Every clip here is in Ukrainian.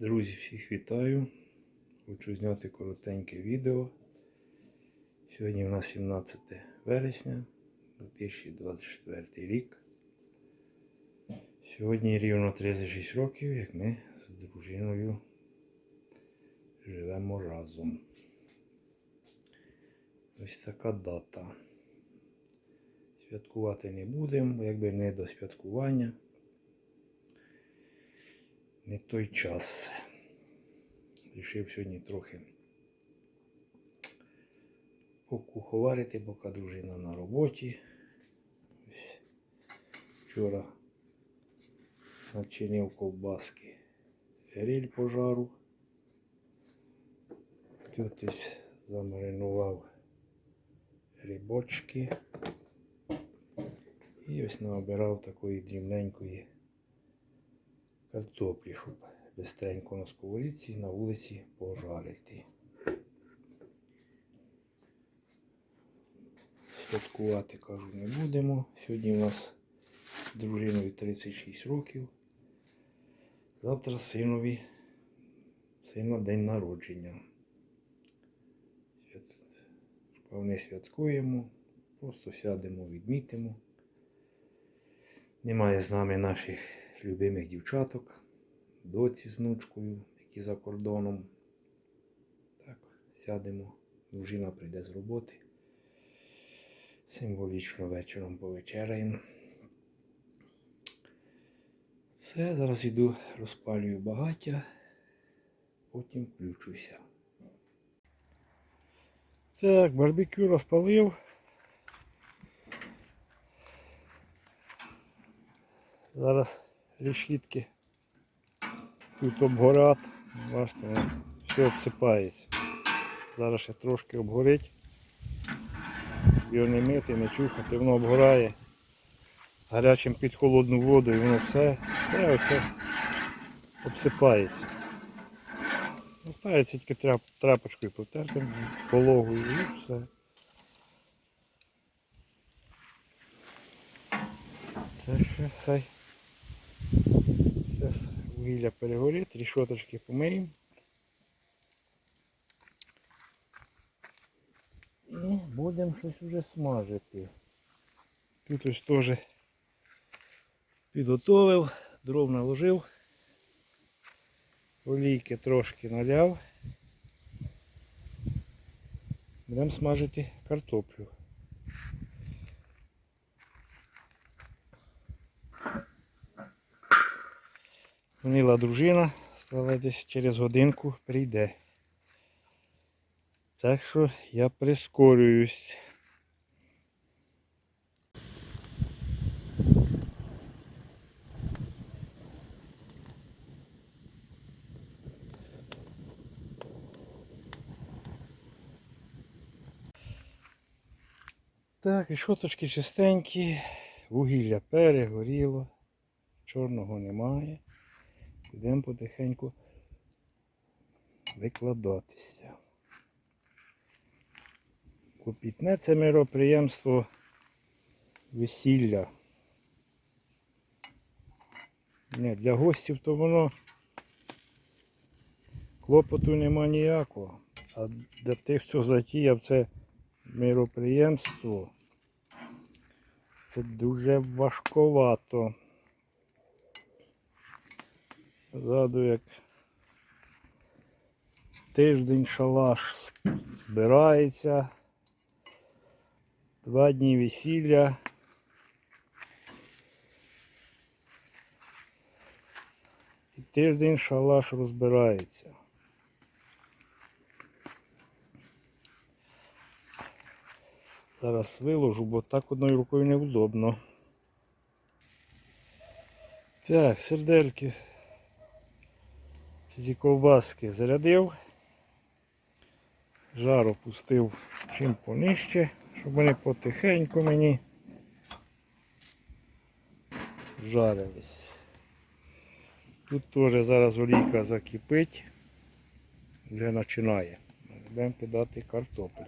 Друзі, всіх вітаю. Хочу зняти коротеньке відео. Сьогодні у нас 17 вересня 2024 рік. Сьогодні рівно 36 років, як ми з дружиною живемо разом. Ось така дата. Святкувати не будемо, якби не до святкування. Не той час. Рішив сьогодні трохи покуховарити, поки дружина на роботі. Ось вчора начинив ковбаски гриль пожару. Тут ось замаринував грибочки. І ось наобирав такої дрібненької картоплі, щоб бистренько на сковорідці на вулиці пожарити. Святкувати, кажу, не будемо. Сьогодні у нас з дружиною 36 років. Завтра синові сина день народження. Свят... Не святкуємо, просто сядемо, відмітимо. Немає з нами наших любимих дівчаток, доці з внучкою, які за кордоном. Так, сядемо, дружина прийде з роботи. Символічно вечором повечеряємо. Все, зараз йду, розпалюю багаття, потім включуся. Так, барбекю розпалив. Зараз решітки тут обгорять. Бачите, все обсипається. Зараз ще трошки обгорить. Його не мити, не чухати, воно обгорає гарячим під холодну воду і воно все, все оце обсипається. Остається тільки тряп, тряпочкою потерти пологою і все. Це ще цей. Вугілля перегорить, рішоточки помиємо. І будемо щось уже смажити. Тут ось теж підготовив, дров наложив, олійки трошки наляв. Будемо смажити картоплю. Дзвонила дружина, сказала десь через годинку прийде. Так що я прискорююсь. Так, і шоточки чистенькі, вугілля перегоріло, чорного немає. Йдемо потихеньку викладатися. Клопітне це мироприємство весілля. Не, для гостів то воно клопоту нема ніякого. А для тих, хто затіяв це мироприємство, це дуже важковато. Згадую, як тиждень шалаш збирається, два дні весілля. І тиждень шалаш розбирається. Зараз виложу, бо так одною рукою невдобно. Так, сердельки зі ковбаски зарядив, жар опустив чим понижче, щоб вони потихеньку мені жарились. Тут теж зараз олійка закипить, вже починає. Будемо кидати картоплю.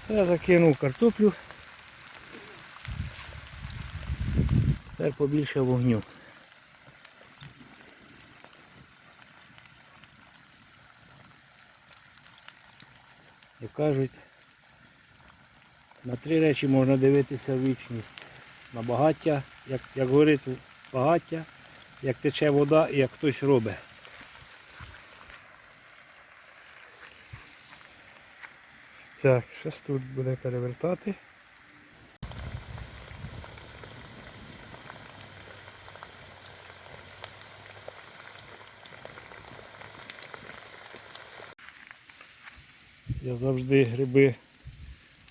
Все, закинув картоплю. Тепер побільше вогню. Кажуть, на три речі можна дивитися вічність. На багаття, як, як горить багаття, як тече вода і як хтось робить. Так, зараз тут буде перевертати. Я завжди гриби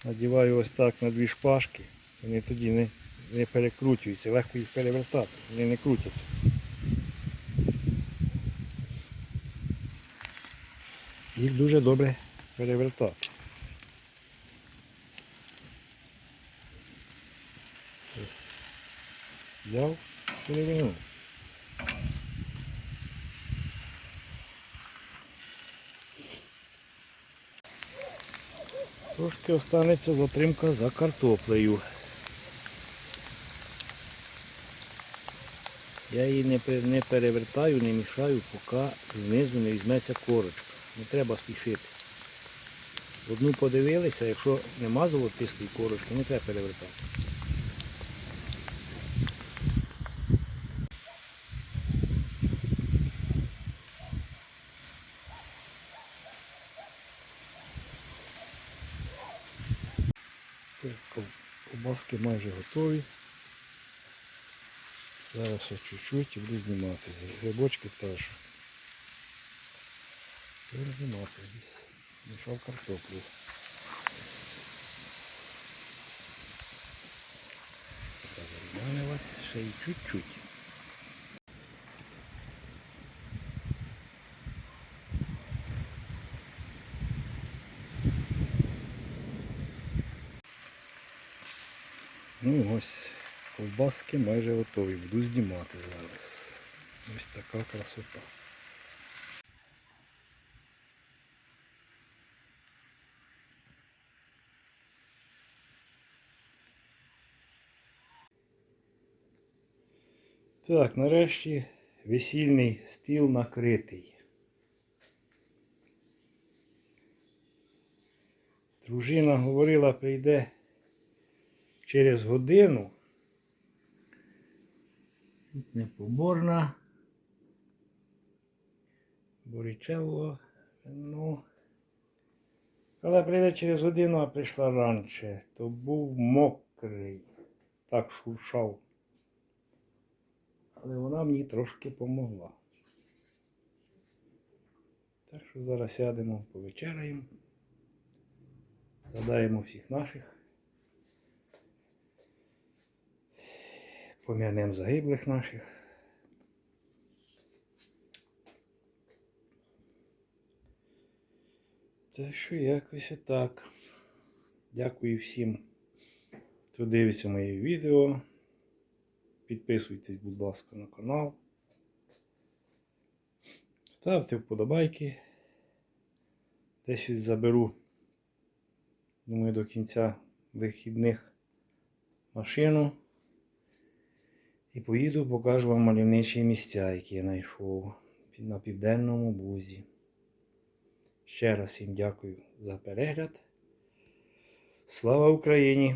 надіваю ось так на дві шпажки. Вони тоді не, не перекручуються, легко їх перевертати, вони не крутяться. Їх дуже добре перевертати. Взяв, перевернув. Трошки останеться затримка за картоплею. Я її не, перевертаю, не мішаю, поки знизу не візьметься корочка. Не треба спішити. Одну подивилися, якщо нема золотистої корочки, не треба перевертати. Так, ков- Ковбаски майже готові. Зараз ще чуть-чуть і буду знімати. Грибочки теж. Буду знімати. Мішав картоплю. Ще й чуть-чуть. Ну ось ковбаски майже готові. Буду знімати зараз. Ось така красота. Так, нарешті весільний стіл накритий. Дружина говорила, прийде через годину. Непоборна. Борічелло. Ну. Але прийде через годину, а прийшла раніше, то був мокрий. Так шуршав. Але вона мені трошки помогла. Так що зараз сядемо, повечеряємо. Задаємо всіх наших. Пом'янемо загиблих наших. Так що якось отак. Дякую всім, хто дивиться моє відео. Підписуйтесь, будь ласка, на канал. Ставте вподобайки. Десь заберу, думаю, до кінця вихідних машину. І поїду, покажу вам мальовничі місця, які я знайшов на південному бузі. Ще раз всім дякую за перегляд. Слава Україні!